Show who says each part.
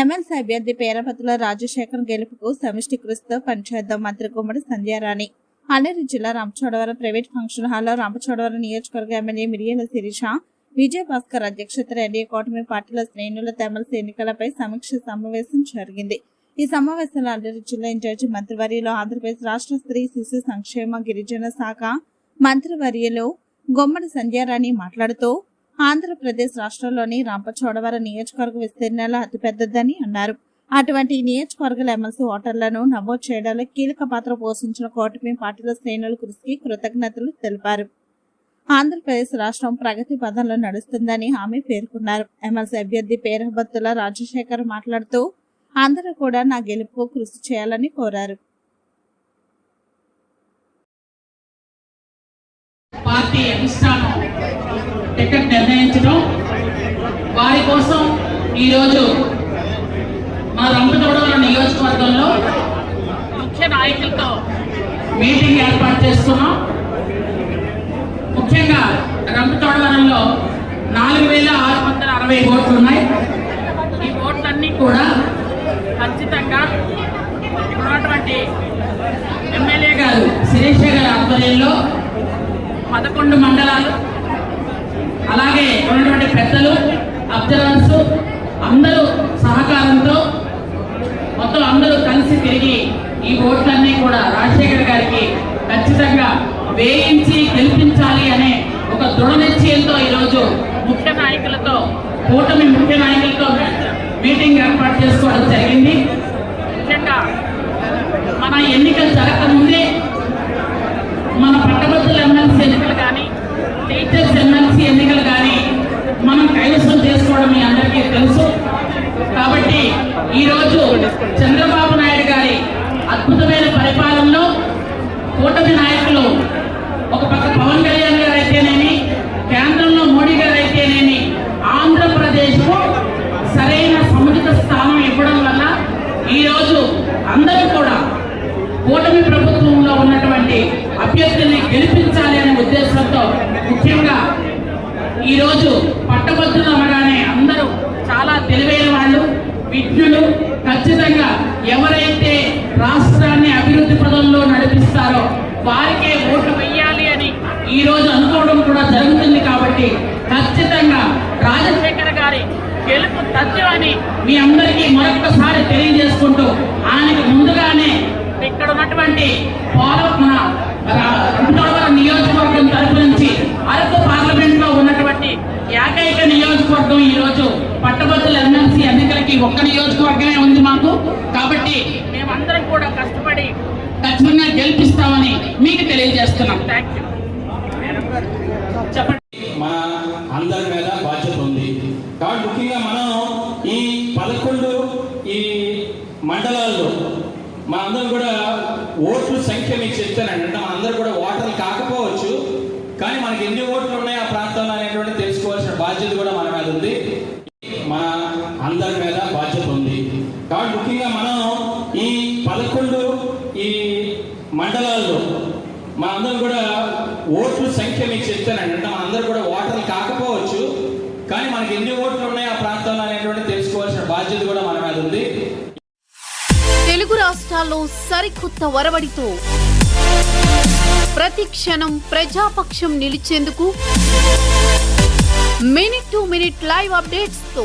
Speaker 1: MLC అభ్యర్థి పేరపతుల రాజశేఖర్ గెలుపుకు సమిష్టి కృషితో పనిచేద్దాం మంత్రి గుమ్మడి సంధ్యారాణి. అల్లూరు జిల్లా రంపచోడవరం ప్రైవేట్ ఫంక్షన్ హాల్లో రంపచోడవరం నియోజకవర్గ ఎమ్మెల్యే మిరియల శిరీష విజయ భాస్కర్ అధ్యక్షతన ఎన్డీఏ కూటమి పార్టీల శ్రేణుల ఎమ్మెల్సీ ఎన్నికలపై సమీక్ష సమావేశం జరిగింది. ఈ సమావేశంలో అల్లూరు జిల్లా ఇన్ఛార్జి మంత్రివర్యులు ఆంధ్రప్రదేశ్ రాష్ట్ర స్త్రీ శిశు సంక్షేమ గిరిజన శాఖ మంత్రివర్యులు గొమ్మడి సంధ్యారాణి మాట్లాడుతూ ఆంధ్రప్రదేశ్ రాష్ట్రంలోని రంపచోడవరం నియోజకవర్గ విస్తీర్ణాలు అతిపెద్దదని అన్నారు. అటువంటి ఈ నియోజకవర్గాల ఎమ్మెల్సీ ఓటర్లను నమోదు చేయడంలో కీలక పాత్ర పోషించిన కూటమి పార్టీల శ్రేణుల కృషికి కృతజ్ఞతలు తెలిపారు. ఆంధ్రప్రదేశ్ రాష్ట్రం ప్రగతి పదంలో నడుస్తుందని ఆమె పేర్కొన్నారు. ఎమ్మెల్సీ అభ్యర్థి పేరబత్తుల రాజశేఖర్ మాట్లాడుతూ అందరూ కూడా నా గెలుపు కృషి చేయాలని కోరారు.
Speaker 2: పార్టీ అధిష్టానం టికెట్ నిర్ణయించడం వారి కోసం ఈరోజు మా రంపచోడవరం నియోజకవర్గంలో ముఖ్య నాయకులతో మీటింగ్ ఏర్పాటు చేస్తున్నాం. ముఖ్యంగా రంపచోడవరంలో నాలుగు వేల ఆరు వందల అరవై ఓట్లు ఉన్నాయి. ఈ ఓట్లన్నీ కూడా ఖచ్చితంగా ఉన్నటువంటి ఎమ్మెల్యే గారు శిరీష గారి ఆధ్వర్యంలో పదకొండు మండలాలు అలాగే ఉన్నటువంటి పెద్దలు అబ్జర్వర్స్ అందరూ సహకారంతో మొత్తం అందరూ కలిసి తిరిగి ఈ ఓట్లన్నీ కూడా రాజశేఖర్ గారికి ఖచ్చితంగా వేయించి గెలిపించాలి అనే ఒక దృఢ నిశ్చయంతో ఈరోజు ముఖ్య నాయకులతో కూటమి ముఖ్య నాయకులతో మీటింగ్ ఏర్పాటు చేసుకోవడం జరిగింది. ముఖ్యంగా మన ఎన్నికలు జరగకముందే ఎమ్మెల్సీ ఎన్నికలు కానీ మనం కైవసం చేసుకోవడం మీ అందరికీ తెలుసు. కాబట్టి ఈరోజు చంద్రబాబు నాయుడు గారి అద్భుతమైన పరిపాలనలో కూటమి నాయకులు ఒక పక్క పవన్ కళ్యాణ్ గారు అయితేనేమి కేంద్రంలో మోడీ గారు అయితేనేమి ఆంధ్రప్రదేశ్కు సరైన సముచిత స్థానం ఇవ్వడం వల్ల ఈరోజు అందరూ కూడా కూటమి ప్రభుత్వంలో ఉన్నటువంటి అభ్యర్థుల్ని గెలిపించాలి అనే ఉద్దేశంతో ముఖ్యంగా ఈరోజు పట్టభద్రులు అనగానే అందరూ చాలా తెలివైన వాళ్ళు విజ్ఞులు. ఖచ్చితంగా ఎవరైతే రాష్ట్రాన్ని అభివృద్ధి పదంలో నడిపిస్తారో వారికే ఓటు వెయ్యాలి అని ఈ రోజు అనుకోవడం కూడా జరుగుతుంది కాబట్టి ఖచ్చితంగా రాజశేఖర్ గారి గెలుపు తథ్యమని మీ అందరికీ మరొకసారి తెలియజేసుకుంటూ ఆయనకు ముందుగానే ఇక్కడ ఉన్నటువంటి పోల మన రా- రంపచోడవరం నియోజకవర్గం తరపు నుంచి అరకు పార్లమెంట్లో ఉన్నటువంటి ఏకైక నియోజకవర్గం ఈ రోజు పట్టభద్రుల ఎమ్మెల్సీ ఎన్నికలకి ఒక్క నియోజకవర్గమే ఉంది మాకు. కాబట్టి మేమందరం కూడా కష్టపడి ఖచ్చితంగా గెలిపిస్తామని మీకు తెలియజేస్తున్నాం. థ్యాంక్ యూ చెప్పండి.
Speaker 3: మన అందరి మీద బాధ్యత ఉంది. కాబట్టి ముఖ్యంగా మనం ఈ పదకొండు ఈ మండలాల్లో మనందరం కూడా ఓట్ల సంఖ్య మీకు చెప్తానండి. అంటే మనందరం కూడా ఓటర్లు కాకపోవచ్చు కానీ మనకి ఎన్ని ఓట్లు ఉన్నాయి ఆ ప్రాంతంలో అనేటువంటి తెలుసుకోవాల్సిన బాధ్యత కూడా మన మీద ఉంది మన అందరి మీద బాధ్యత ఉంది కాబట్టి ముఖ్యంగా మనం ఈ పదకొండు ఈ మండలాల్లో మనందరం కూడా ఓట్ల సంఖ్య మీకు చెప్తానండి. అంటే మనందరం కూడా ఓటర్లు కాకపోవచ్చు కానీ మనకి ఎన్ని ఓట్లు ఉన్నాయి ఆ ప్రాంతంలో అనేటువంటి తెలుసుకోవాల్సిన బాధ్యత కూడా మన మీద ఉంది.
Speaker 4: తెలుగు రాష్ట్రాల్లో సరికొత్త వరవడితో ప్రతి క్షణం ప్రజాపక్షం నిలిచేందుకు మినిట్ టు మినిట్ లైవ్ అప్డేట్స్తో